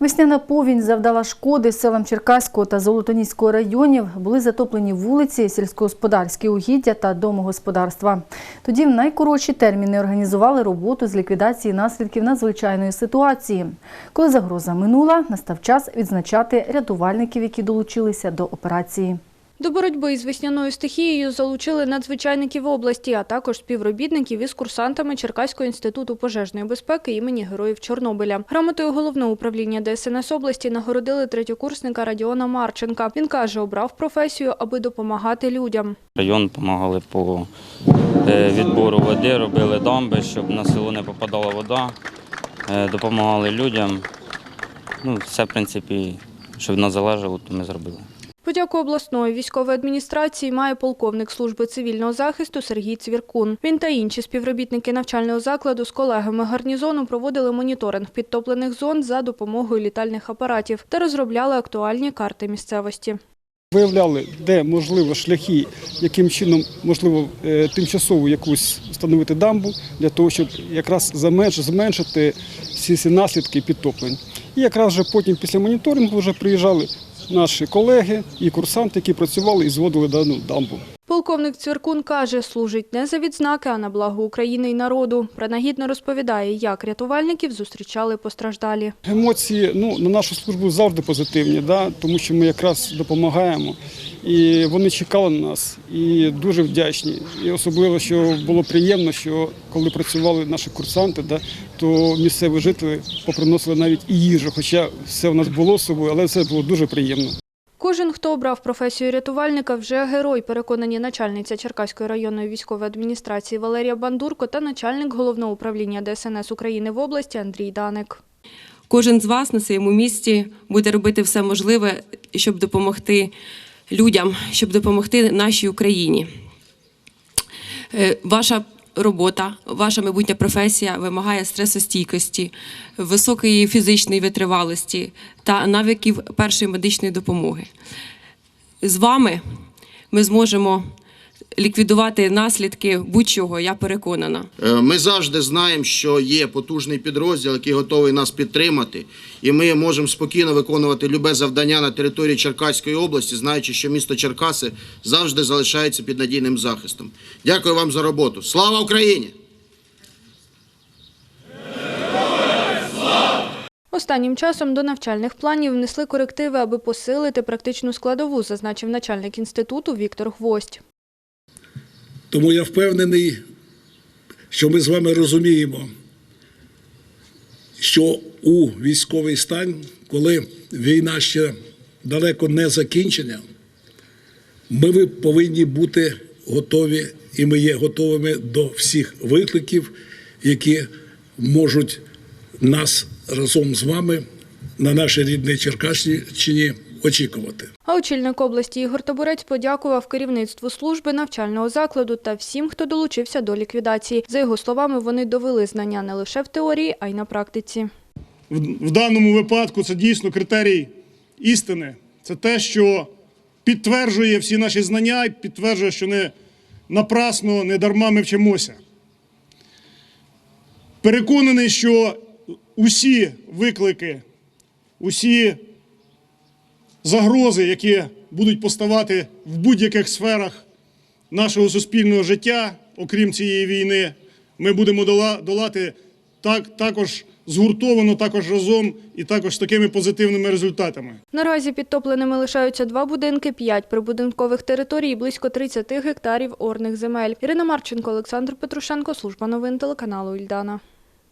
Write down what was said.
Весняна повінь завдала шкоди селам Черкаського та Золотоніського районів. Були затоплені вулиці, сільськогосподарські угіддя та домогосподарства. Тоді в найкоротші терміни організували роботу з ліквідації наслідків надзвичайної ситуації. Коли загроза минула, настав час відзначати рятувальників, які долучилися до операції. До боротьби з весняною стихією залучили надзвичайників області, а також співробітників із курсантами Черкаського інституту пожежної безпеки імені Героїв Чорнобиля. Грамотою головного управління ДСНС області нагородили третьокурсника Радіона Марченка. Він каже, обрав професію, аби допомагати людям. Район допомагали по е, відбору води, робили дамби, щоб на село не попадала вода, е, допомагали людям. Ну, все, в принципі, що від нас залежало, то ми зробили. Подяку обласної військової адміністрації має полковник служби цивільного захисту Сергій Цвіркун. Він та інші співробітники навчального закладу з колегами гарнізону проводили моніторинг підтоплених зон за допомогою літальних апаратів та розробляли актуальні карти місцевості. Виявляли, де можливо шляхи, яким чином можливо е, тимчасово якусь встановити дамбу для того, щоб якраз зменшити всі ці наслідки підтоплень. І якраз вже потім після моніторингу вже приїжджали наші колеги і курсанти, які працювали і зводили дану дамбу. Полковник Цвіркун каже, служить не за відзнаки, а на благо України і народу. Принагідно розповідає, як рятувальників зустрічали постраждалі. Емоції ну, на нашу службу завжди позитивні, да? тому що ми якраз допомагаємо. І вони чекали на нас і дуже вдячні. І особливо, що було приємно, що коли працювали наші курсанти, да, то місцеві жителі поприносили навіть і їжу, хоча все у нас було з собою, але це було дуже приємно. Кожен, хто обрав професію рятувальника, вже герой, переконані начальниця Черкаської районної військової адміністрації Валерія Бандурко та начальник головного управління ДСНС України в області Андрій Даник. Кожен з вас на своєму місці буде робити все можливе, щоб допомогти людям, щоб допомогти нашій Україні. Е, Ваша робота, ваша майбутня професія вимагає стресостійкості, високої фізичної витривалості та навиків першої медичної допомоги. З вами ми зможемо ліквідувати наслідки будь-чого, я переконана. Е, Ми завжди знаємо, що є потужний підрозділ, який готовий нас підтримати, і ми можемо спокійно виконувати любе завдання на території Черкаської області, знаючи, що місто Черкаси завжди залишається під надійним захистом. Дякую вам за роботу. Слава Україні! Останнім часом до навчальних планів внесли корективи, аби посилити практичну складову, зазначив начальник інституту Віктор Гвоздь. Тому я впевнений, що ми з вами розуміємо, що у військовий стан, коли війна ще далеко не закінчена, ми повинні бути готові, і ми є готовими до всіх викликів, які можуть нас разом з вами на нашій рідній Черкащині очікувати. А очільник області Ігор Табурець подякував керівництву служби навчального закладу та всім, хто долучився до ліквідації. За його словами, вони довели знання не лише в теорії, а й на практиці. в в даному випадку це дійсно критерій істини. Це те, що підтверджує всі наші знання і підтверджує, що не напрасно, не дарма ми вчимося. Переконаний, що усі виклики, усі загрози, які будуть поставати в будь-яких сферах нашого суспільного життя, окрім цієї війни, ми будемо долати так, також згуртовано, також разом і також з такими позитивними результатами. Наразі підтопленими лишаються два будинки, п'ять прибудинкових територій, і близько 30 гектарів орних земель. Ірина Марченко, Олександр Петрушенко, служба новин телеканалу Ільдана.